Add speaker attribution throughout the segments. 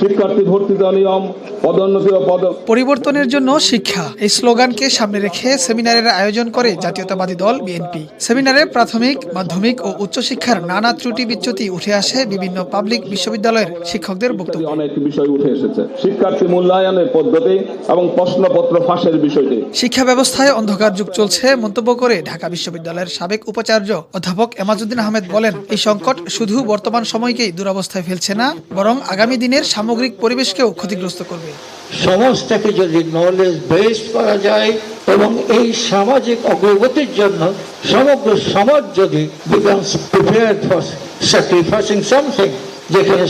Speaker 1: शिक्षार्थी भर्ती जानियम পদোন্নতি ও পদ
Speaker 2: পরিবর্তনের জন্য শিক্ষা। এই স্লোগানকে সামনে রেখে সেমিনারের আয়োজন করে জাতীয়তাবাদী দল বিএনপি। সেমিনারে প্রাথমিক মাধ্যমিক ও উচ্চশিক্ষার নানা ত্রুটি বিচ্যুতি উঠে আসে বিভিন্ন পাবলিক বিশ্ববিদ্যালয়ের শিক্ষকদের বক্তব্য।
Speaker 1: অনেক বিষয় উঠে এসেছে। শিক্ষার্থী মূল্যায়নের পদ্ধতি এবং প্রশ্নপত্র ফাঁসের বিষয়টি।
Speaker 2: শিক্ষা ব্যবস্থায় অন্ধকার যুগ চলছে মন্তব্য করে ঢাকা বিশ্ববিদ্যালয়ের সাবেক উপাচার্য অধ্যাপক এমাজুদ্দিন আহমেদ বলেন এই সংকট শুধু বর্তমান সময়কেই দুরবস্থায় ফেলছে না বরং আগামী দিনের সামগ্রিক পরিবেশকেও ক্ষতিগ্রস্ত করবে।
Speaker 3: সমাজটাকে যদি নলেজ বেসড করা যায় এবং এই সামাজিক অগ্রগতির জন্য সমগ্র সমাজ যদি বিকামস ফর স্যাক্রিফাইসিং সামথিং যেখানে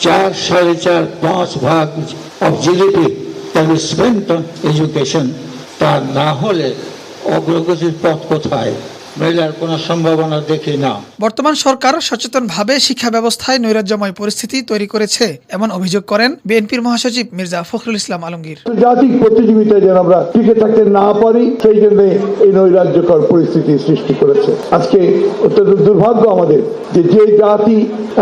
Speaker 3: চার, সাড়ে চার, পাঁচ ভাগ of GDP is spent on education তা না হলে অগ্রগতির পথ কোথায়? মেলার কোনো সম্ভাবনা দেখি না।
Speaker 2: বর্তমান সরকার সচেতনভাবে শিক্ষা ব্যবস্থায় নৈরাজ্যময় পরিস্থিতি তৈরি করেছে এমন অভিযোগ করেন বিএনপির মহাসচিব মির্জা ফখরুল ইসলাম আলমগীর।
Speaker 4: জাতিক প্রতিযোগিতায় যেন আমরা টিকে থাকতে না পারি সেই জন্য এই নৈরাজ্যকর পরিস্থিতি সৃষ্টি করেছে। আজকে অত্যন্ত দুর্ভাগ্য আমাদের যে যে জাতি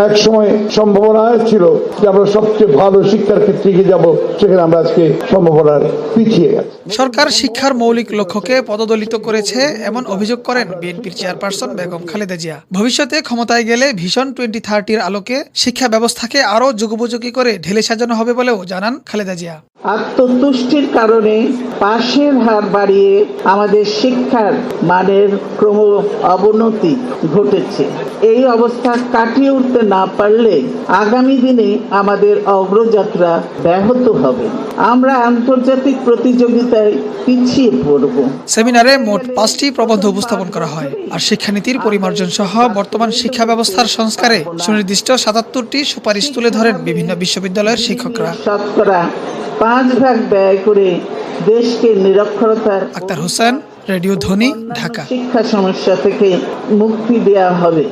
Speaker 4: এক সময় সম্ভাবনা ছিল যে আমরা সবচেয়ে ভালো শিক্ষার ক্ষেত্রে এগিয়ে যাব সেখানে আমরা আজকে সম্ভাবনার পিছিয়ে গেছি।
Speaker 2: সরকার শিক্ষার মৌলিক লক্ষ্যকে পদদলিত করেছে এমন অভিযোগ করেন বিএনপির চেয়ারপারসন বেগম খালেদা জিয়া। ভবিষ্যতে ক্ষমতায় গেলে ভিশন টোয়েন্টি থার্টির আলোকে শিক্ষা ব্যবস্থাকে আরও যুগোপযোগী করে ঢেলে সাজানো হবে বলেও জানান খালেদা জিয়া।
Speaker 5: আত্মতুষ্টির কারণে পাশের হার বাড়িয়ে আমাদের শিক্ষার মানের ক্রম অবনতি ঘটেছে। এই অবস্থা কাটিয়ে উঠতে না পারলে আগামী দিনে আমাদের অগ্রযাত্রা ব্যাহত হবে। আমরা আন্তর্জাতিক প্রতিযোগিতায় পিছিয়ে পড়ব।
Speaker 2: সেমিনারে মোট পাঁচটি প্রবন্ধ উপস্থাপন করা হয় আর শিক্ষানীতির পরিমার্জন সহ বর্তমান শিক্ষা ব্যবস্থার সংস্কারে সুনির্দিষ্ট সাতাত্তরটি সুপারিশ তুলে ধরেন বিভিন্ন বিশ্ববিদ্যালয়ের শিক্ষকরা।
Speaker 5: শতকরা পাঁচ ভাগ ব্যয় করে দেশকে নিরক্ষরতার
Speaker 2: আক্তার হোসেন রেডিও ধ্বনি ঢাকা।
Speaker 5: শিক্ষা সমস্যা থেকে মুক্তি দেয়া হবে।